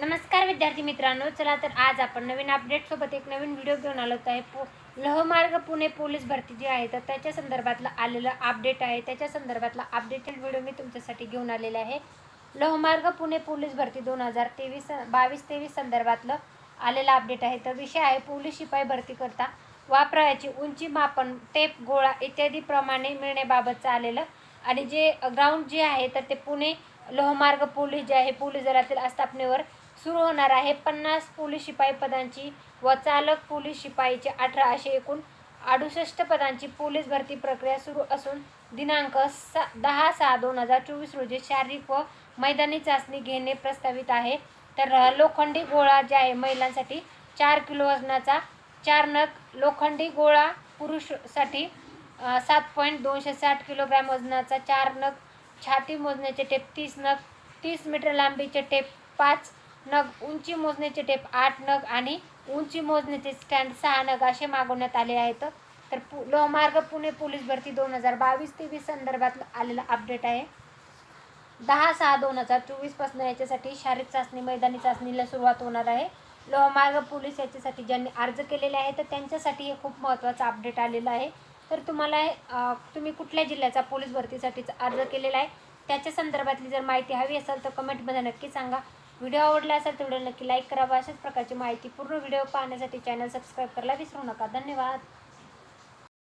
नमस्कार विद्यार्थी मित्रांनो चला तर आज आपण नवीन अपडेट सोबत एक नवीन व्हिडिओ घेऊन आलो आहे पो लोहमार्ग पुणे पोलीस भरती जी आहे तर त्याच्या संदर्भातलं आलेलं अपडेट आहे. त्याच्या संदर्भातला अपडेटेड व्हिडिओ मी तुमच्यासाठी घेऊन आलेला आहे. लोहमार्ग पुणे पोलीस भरती दोन हजार तेवीस बावीस तेवीस संदर्भातलं आलेलं अपडेट आहे. तर विषय आहे पोलीस शिपाई भरती करता वापरायची उंची मापन टेप गोळा इत्यादी प्रमाणे मिळण्याबाबतचं आलेलं. आणि जे ग्राउंड जे आहे तर ते पुणे लोहमार्ग पोलीस जे आहे पोलीस दलातील आस्थापनेवर सुरू होणार आहे. पन्नास पोलीस शिपाई पदांची व चालक पोलीस शिपाईचे अठरा असे एकूण अडुसष्ट पदांची पोलीस भरती प्रक्रिया सुरू असून दिनांक सा दहा सहा दोन हजार चोवीस रोजी शारीरिक व मैदानी चाचणी घेणे प्रस्तावित आहे. तर लोखंडी गोळा जे आहे महिलांसाठी चार किलो वजनाचा चार नग लोखंडी गोळा पुरुषसाठी सात पॉईंट दोनशे साठ किलोग्रॅम वजनाचा चार नग छाती मोजण्याचे टेप तीस नग तीस मीटर लांबीचे टेप पाच नग उंची मोजण्याचे टेप आठ नग आणि उंची मोजण्याचे स्टँड सहा नग असे मागवण्यात आले आहेत. तर पु लोहमार्ग पुणे पोलीस भरती दोन हजार बावीस तेवीस संदर्भात आलेला अपडेट आहे. दहा सहा दोन हजार चोवीसपासून याच्यासाठी शारीरिक चाचणी मैदानी चाचणीला सुरुवात होणार आहे. लोहमार्ग पोलीस याच्यासाठी ज्यांनी अर्ज केलेले आहे तर त्यांच्यासाठी हे खूप महत्त्वाचा अपडेट आलेला आहे. तर तुम्हाला तुम्ही कुठल्या जिल्ह्याचा पोलीस भरतीसाठीचा अर्ज केलेला आहे त्याच्या संदर्भातली जर माहिती हवी असेल तर कमेंटमध्ये नक्की सांगा. व्हिडिओ आवडला असेल तर व्हिडिओ नक्की लाईक करावा अशाच प्रकारची माहिती पूर्ण व्हिडिओ पाहण्यासाठी चॅनल सबस्क्राईब करायला विसरू नका. धन्यवाद.